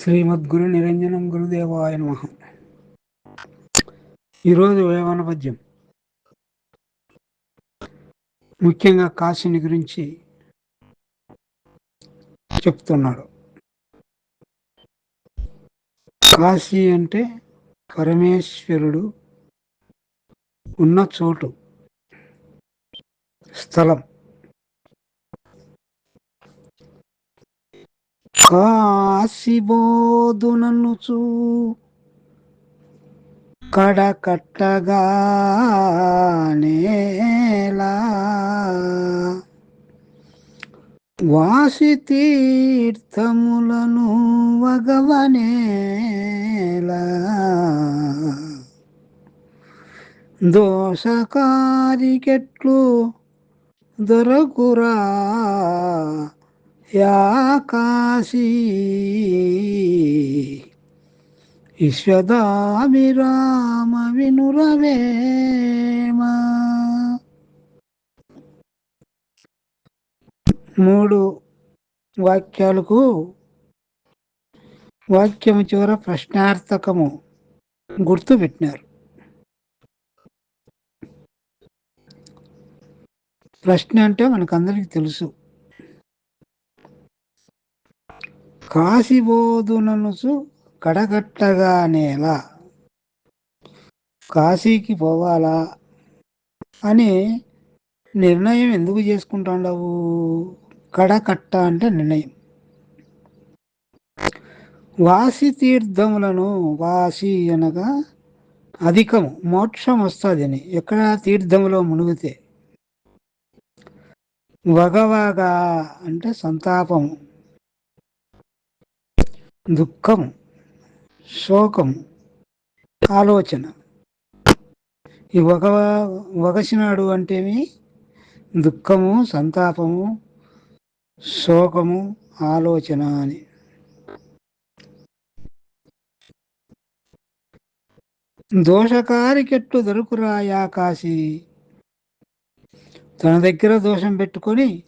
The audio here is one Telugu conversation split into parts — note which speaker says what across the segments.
Speaker 1: శ్రీమద్గురు నిరంజనం గురుదేవాయ నమ. ఈరోజు వేమన పద్యం. ముఖ్యంగా కాశీని గురించి చెప్తున్నాడు. కాశీ అంటే పరమేశ్వరుడు ఉన్న చోటు స్థలం. కాశీబోధుననుచు కడకట్టగా వాసి తీర్థములను వగవనేలా దోషకారికెట్లు దొరకురా. యా కాశీ విశ్వదాభిరామ వినురవేమ మూడు వాక్యాలకు వాక్యము చివర ప్రశ్నార్థకము గుర్తు పెట్టినారు. ప్రశ్న అంటే మనకందరికీ తెలుసు. కాశీబోధుననుసు కడగట్టగానేలా కాశీకి పోవాలా? అని నిర్ణయం ఎందుకు చేసుకుంటాండవు? కడకట్ట అంటే నిర్ణయం. వాసి తీర్థములను వాసి అనగా అధికము మోక్షం వస్తుంది అని ఎక్కడ తీర్థములో మునిగితే. వగవాగా అంటే సంతాపము. దుఃఖం శోకం ఆలోచన. ఈ ఒక ఒకసినాడు అంటేమి? దుఃఖము సంతాపము శోకము ఆలోచన అని. దోషకారికెట్టు దొరుకురాయా కాశీ? తన దగ్గర దోషం పెట్టుకొని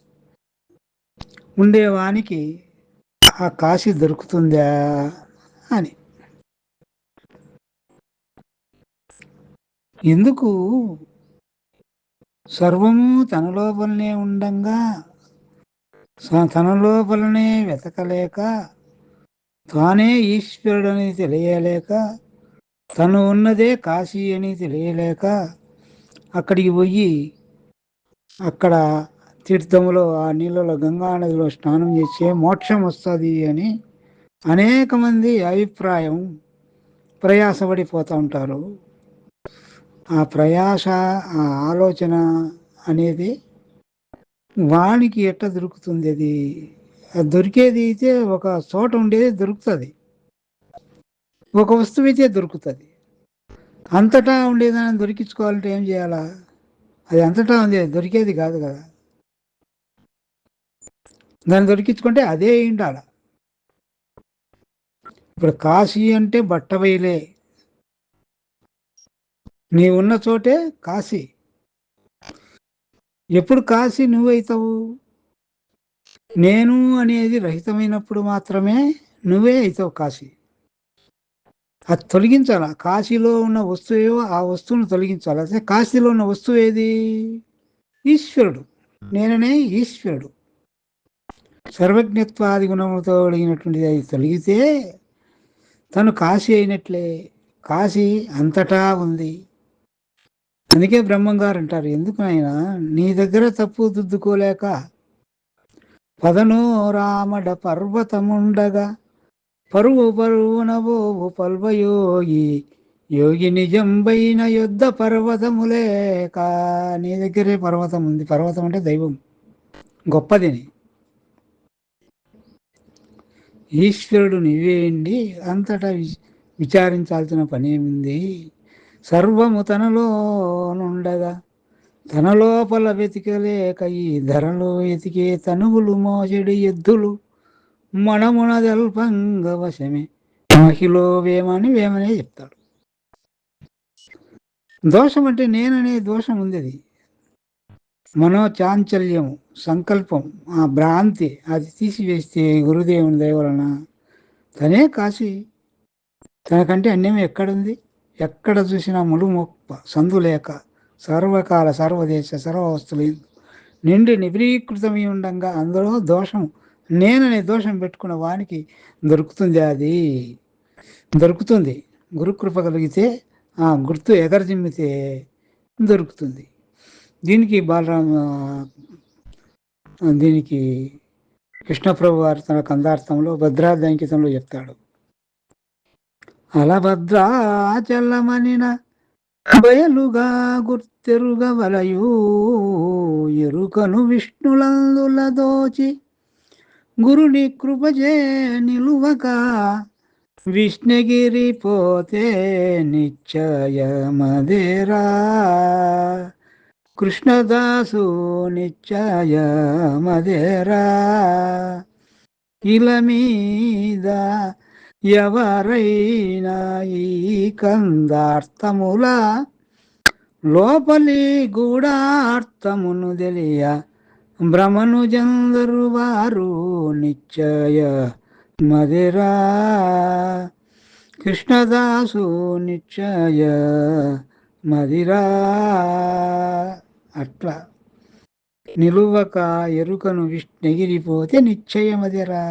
Speaker 1: ఉండేవానికి ఆ కాశీ దొరుకుతుందా అని. ఎందుకు? సర్వము తన లోపలనే ఉండంగా తన లోపలనే వెతకలేక తానే ఈశ్వరుడని తెలియలేక తను ఉన్నదే కాశీ అని తెలియలేక అక్కడికి పోయి అక్కడ తీర్థములో ఆ నీళ్ళలో గంగా నదిలో స్నానం చేస్తే మోక్షం వస్తుంది అని అనేక మంది అభిప్రాయం ప్రయాసపడిపోతూ ఉంటారు. ఆ ప్రయాస ఆ ఆలోచన అనేది వానికి ఎట్ట దొరుకుతుంది అది? అది దొరికేది అయితే ఒక చోట ఉండేది దొరుకుతుంది. ఒక వస్తువు అయితే దొరుకుతుంది. అంతటా ఉండేదాన్ని దొరికించుకోవాలంటే ఏం చేయాలా? అది అంతటా ఉంది దొరికేది కాదు కదా. దాన్ని దొరికించుకుంటే అదే ఉండాల ఇప్పుడు కాశీ అంటే బట్టవైలే. నీ ఉన్న చోటే కాశీ. ఎప్పుడు కాశీ నువ్వైతావు? నేను అనేది రహితమైనప్పుడు మాత్రమే నువ్వే అవుతావు కాశీ. అది తొలగించాల? కాశీలో ఉన్న వస్తువు ఆ వస్తువును తొలగించాలి? అదే కాశీలో ఉన్న వస్తువు ఏది? ఈశ్వరుడు. నేననే ఈశ్వరుడు. సర్వజ్ఞత్వాది గుణములతో అడిగినటువంటిది అది తొలగితే తను కాశీ అయినట్లే. కాశీ అంతటా ఉంది. అందుకే బ్రహ్మంగారు అంటారు ఎందుకు ఆయన నీ దగ్గర తప్పు దిద్దుకోలేక పదను రామడ పర్వతముండగా పరువు పరువునబోవు పల్వయోగి యోగి నిజంబైన యుద్ధ పర్వతములేక నీ దగ్గరే పర్వతం ఉంది పర్వతం అంటే దైవం గొప్పదిని ఈశ్వరుడు నీవేండి అంతటా విచారించాల్సిన పని సర్వము తనలో నుండగా తన లోపల వెతికలేక ఈ ధరలో వెతికే తనువులు మోసడి ఎద్దులు మనమునదల్పంగ వశమే. మహిలో వేమని వేమనే చెప్తాడు. దోషం అంటే నేననే దోషం ఉంది అది. మనోచాంచల్యము సంకల్పం ఆ భ్రాంతి అది తీసివేస్తే గురుదేవుని దయవలన తనే కాశీ. తనకంటే అన్యం ఎక్కడుంది? ఎక్కడ చూసినా ములుమొప్ప సందు లేక సర్వకాల సర్వదేశ సర్వవస్తులు నిండి నిబరీకృతమై ఉండగా అందులో దోషం నేననే దోషం పెట్టుకున్న వానికి దొరుకుతుంది అది. దొరుకుతుంది. గురుకృప కలిగితే ఆ గుర్తు ఎగరజిమ్మితే దొరుకుతుంది. దీనికి బాలరామ దీనికి కృష్ణప్రభు వారు తన కందార్థంలో భద్రార్థంకితంలో చెప్తాడు. అలభద్రాచలమనిన బయలుగా గుర్తెరుగవలయు ఎరుకను విష్ణులందుల దోచి గురుని కృపజే నిలువక విష్ణగిరి పోతే నిశ్చయమదేరా. కృష్ణదాసు నిశ్చయమదేరా ఇల మీద ఎవరైనా ఈ కందార్థముల లోపలి గూఢార్థమును తెలియ భ్రమను జందరు వారు నిశ్చయ మదిరా. కృష్ణదాసు నిశ్చయ మదిరా. అట్లా. నిలువక ఎరుకను విష్ణగిరిపోతే నిశ్చయమదిరా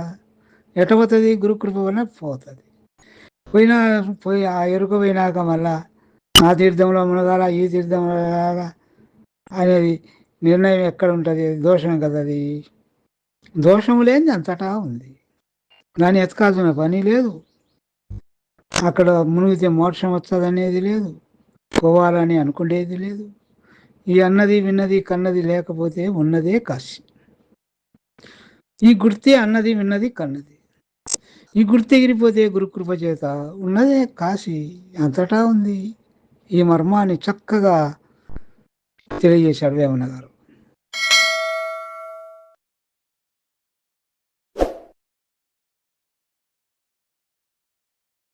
Speaker 1: ఎటపోతుంది గురుకృప వల్ల పోతుంది. పోయినా పోయి ఆ ఎరుక పోయినాక మళ్ళా ఆ తీర్థంలో మునగాల ఈ తీర్థంలో అనేది నిర్ణయం ఎక్కడ ఉంటుంది? దోషం కదా అది. దోషం లేని అంతటా ఉంది. దాన్ని ఎతకాల్సిన పని లేదు. అక్కడ మునిగితే మోక్షం వస్తుంది అనేది లేదు. పోవాలని అనుకునేది లేదు. ఈ అన్నది విన్నది కన్నది లేకపోతే ఉన్నదే కాశీ. ఈ గుర్తే అన్నది విన్నది కన్నది. ఈ గుర్తు ఎగిరిపోతే గురుకృప చేత ఉన్నదే కాశీ. అంతటా ఉంది. ఈ మర్మాన్ని చక్కగా తెలియజేశాడు వేమన గారు